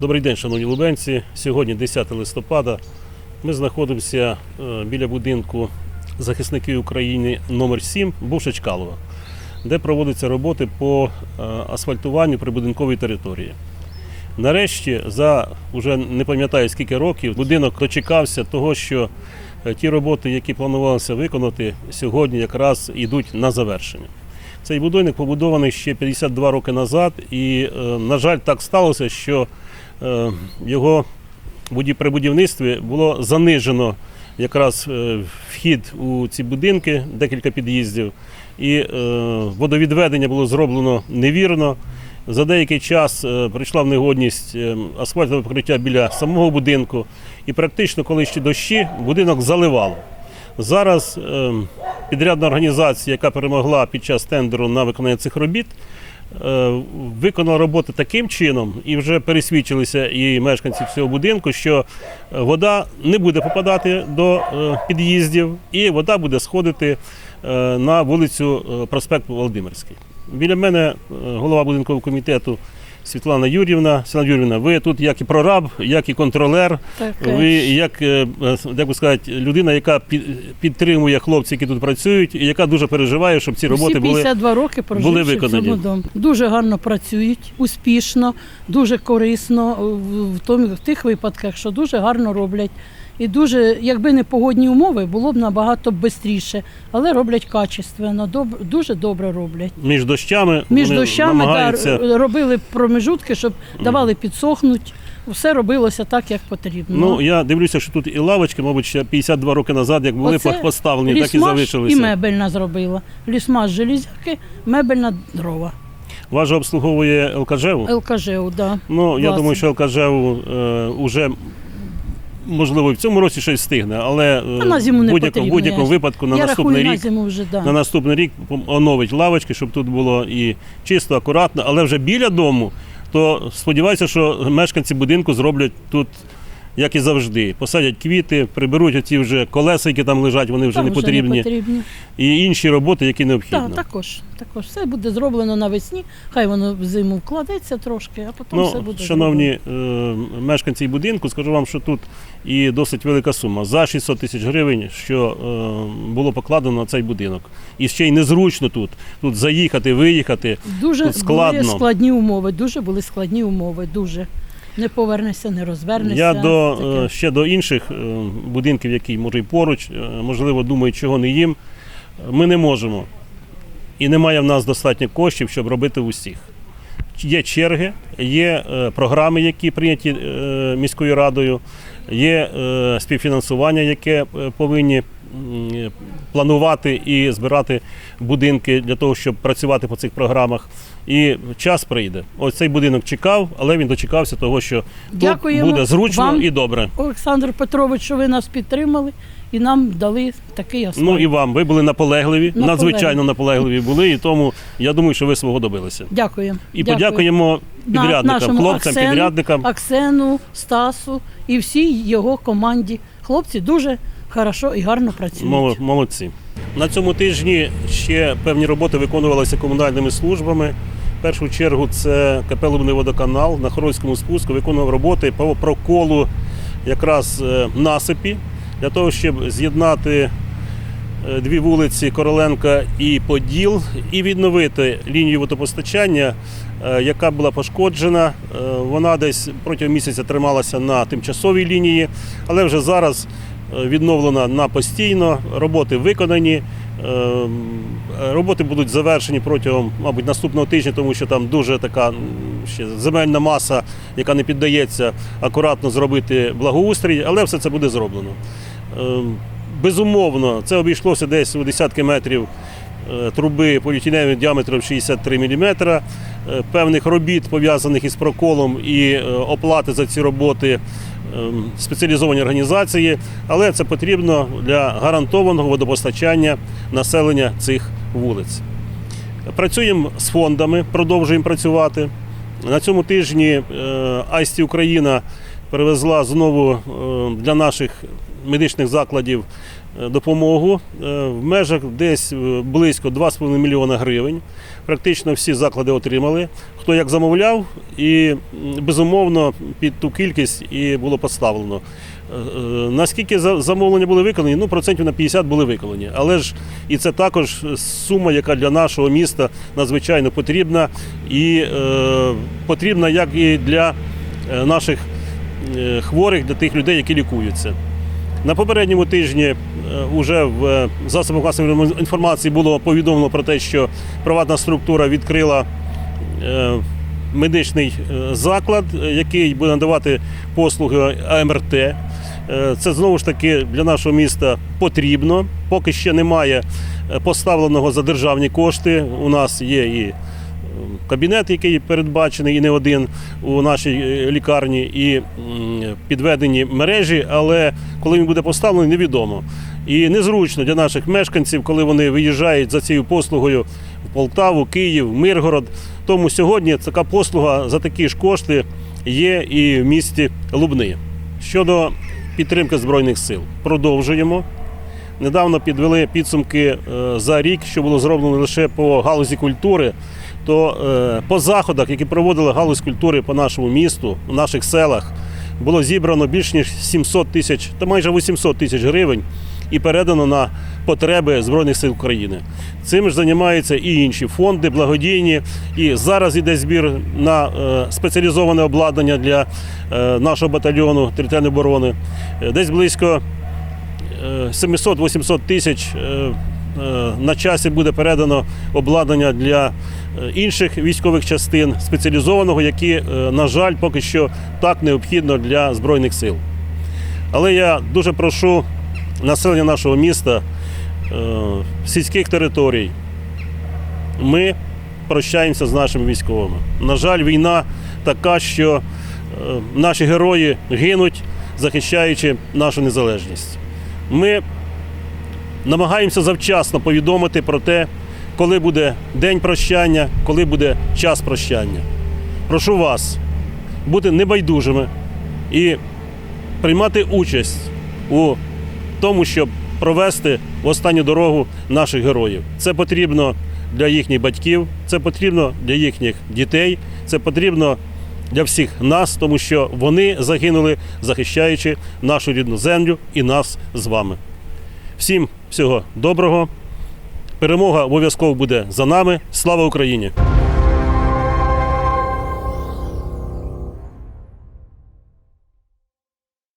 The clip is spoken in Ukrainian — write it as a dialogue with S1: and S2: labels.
S1: Добрий день, шановні лубенці. Сьогодні 10 листопада. Ми знаходимося е, біля будинку захисники України номер 7 бувша Чкалова, де проводяться роботи по е, асфальтуванню прибудинкової території. Нарешті, за вже не пам'ятаю скільки років, будинок дочекався того, що е, ті роботи, які планувалося виконати, сьогодні якраз йдуть на завершення. Цей будинок побудований ще 52 роки назад, і, е, на жаль, так сталося, що е, його при будівництві було занижено якраз е, вхід у ці будинки, декілька під'їздів, і водовідведення було зроблено невірно. За деякий час прийшла в негодність асфальтове покриття біля самого будинку, і практично, коли ще дощі, будинок заливало. Зараз підрядна організація, яка перемогла під час тендеру на виконання цих робіт, е, виконала роботи таким чином, і вже пересвідчилися і мешканці цього будинку, що е, вода не буде попадати до е, під'їздів, і вода буде сходити на вулицю проспект Володимирський. Біля мене голова будинкового комітету Світлана Юрівна. Світлана Юрівна, ви тут як і прораб, як і контролер,
S2: Так,
S1: ви як, е, е, як би сказати, людина, яка під- підтримує хлопців, які тут працюють, і яка дуже переживає, щоб ці роботи
S2: Всі
S1: були.
S2: роки
S1: були
S2: в
S1: виконані.
S2: цьому домі. Дуже гарно працюють, успішно, дуже корисно в, в, тому- в тих випадках, що дуже гарно роблять. І дуже, якби не погодні умови, було б набагато швидше, але роблять качественно, доб, дуже добре роблять.
S1: Між дощами
S2: Між
S1: вони
S2: дощами
S1: намагаються.
S2: р- робили промежутки, щоб давали підсохнуть. Все робилося так, як потрібно.
S1: Ну я дивлюся, що тут і лавочки, мабуть, ще 52 роки назад, як були
S2: Оце
S1: поставлені, так і залишилися.
S2: і мебельна зробила. Лісмаш железяки, мебельна дрова.
S1: Вас же обслуговує ЛКЖУ?
S2: ЛКЖУ, да.
S1: Ну, я
S2: власне.
S1: думаю, що ЛКЖУ е, уже. Можливо, і в цьому році щось встигне, але е,
S2: на зиму не
S1: в будь-якому,
S2: потрібно,
S1: будь-якому
S2: я-
S1: випадку на
S2: Я
S1: наступний
S2: рахую на зиму вже, да.
S1: на наступний рік оновить лавочки, щоб тут було і чисто, акуратно, але вже біля дому, то сподіваюся, що мешканці будинку зроблять тут. Як і завжди, посадять квіти, приберуть оці вже колеса, які там лежать, вони вже
S2: Там
S1: не потрібні,
S2: не потрібні.
S1: і інші роботи, які необхідно.
S2: Так, також, також. Все буде зроблено навесні, хай воно в зиму вкладеться трошки, а потім все
S1: Ну,
S2: буде
S1: шановні е, мешканці будинку, скажу вам, що тут і досить велика сума за 600 тисяч гривень, що е, було покладено на цей будинок. І ще й незручно тут. Тут заїхати, виїхати.
S2: Дуже
S1: тут складно.
S2: були складні умови, дуже були складні умови, дуже. Не повернешся, не розвернешся.
S1: Я до
S2: Таке.
S1: е, ще до інших е, будинків, які може і поруч, е, можливо, думають, чого не їм. Ми не можемо. І немає в нас достатньо коштів, щоб робити усіх. Є черги, є програми, які прийняті міською радою, є співфінансування, яке повинні планувати і збирати будинки для того, щоб працювати по цих програмах. І час прийде. Ось цей будинок чекав, але він дочекався того, що тут буде зручно
S2: вам.
S1: і добре.
S2: Олександр Петрович, що ви нас підтримали і нам дали такий асфальт.
S1: Ну і вам, ви були наполегливі,
S2: Наполегливі.
S1: надзвичайно наполегливі були, і тому я думаю, що ви свого добилися.
S2: Дякуємо.
S1: І
S2: Дякую.
S1: подякуємо підрядникам, хлопцям,
S2: Аксену,
S1: підрядникам.
S2: Аксену, Стасу і всій його команді. Хлопці дуже хорошо і гарно працюють.
S1: Молодці. На цьому тижні ще певні роботи виконувалися комунальними службами. В першу чергу це КП «Лубний водоканал на Хорольському спуску виконував роботи по проколу якраз е, насипі для того, щоб з'єднати е, дві вулиці Короленка і Поділ і відновити лінію водопостачання, е, яка була пошкоджена. Вона десь протягом місяця трималася на тимчасовій лінії, але вже зараз відновлена на постійно. Роботи виконані. Е, Роботи будуть завершені протягом, мабуть, наступного тижня, тому що там дуже така ще земельна маса, яка не піддається акуратно зробити благоустрій, але все це буде зроблено. Е, Безумовно, це обійшлося десь у десятки метрів е, труби поліетиленової діаметром 63 мм, певних робіт, пов'язаних із проколом і е, оплати за ці роботи спеціалізовані організації, але це потрібно для гарантованого водопостачання населення цих вулиць. Працюємо з фондами, продовжуємо працювати. На цьому тижні е, Айсті Україна привезла знову е, для наших медичних закладів е, допомогу е, в межах десь е, близько 2,5 мільйона гривень. Практично всі заклади отримали. Хто як замовляв, і безумовно під ту кількість і було поставлено. Наскільки замовлення були виконані? Ну, процентів на 50 були виконані. Але ж і це також сума, яка для нашого міста надзвичайно потрібна, і е, потрібна як і для наших хворих, для тих людей, які лікуються. На попередньому тижні вже в засобах масової інформації було повідомлено про те, що приватна структура відкрила е, медичний е, заклад, е, який буде надавати послуги АМРТ. Е, Це знову ж таки для нашого міста потрібно. Поки ще немає е, поставленого за державні кошти. У нас є і е, кабінет, який передбачений, і не один у нашій е, лікарні, і підведені мережі, але коли він буде поставлений, невідомо. І незручно для наших мешканців, коли вони виїжджають за цією послугою в Полтаву, Київ, Миргород. Тому сьогодні така послуга за такі ж кошти є і в місті Лубни. Щодо підтримки Збройних сил, продовжуємо. Недавно підвели підсумки е, за рік, що було зроблено лише по галузі культури. То е, по заходах, які проводили галузь культури по нашому місту, у наших селах, було зібрано більш ніж 700 тисяч та майже 800 тисяч гривень і передано на потреби Збройних сил України. Цим ж займаються і інші фонди, благодійні. І зараз іде збір на е, спеціалізоване обладнання для е, нашого батальйону територіальної оборони. Десь близько е, 700-800 тисяч на часі буде передано обладнання для е, інших військових частин спеціалізованого, які, е, на жаль, поки що так необхідно для Збройних сил. Але я дуже прошу населення нашого міста, е, сільських територій. Ми прощаємося з нашими військовими. На жаль, війна така, що е, наші герої гинуть, захищаючи нашу незалежність. Ми намагаємося завчасно повідомити про те, коли буде день прощання, коли буде час прощання. Прошу вас бути небайдужими і приймати участь у тому, щоб провести в останню дорогу наших героїв. Це потрібно для їхніх батьків, це потрібно для їхніх дітей, це потрібно для всіх нас, тому що вони загинули, захищаючи нашу рідну землю і нас з вами. Всім всього доброго. Перемога обов'язково буде за нами. Слава Україні!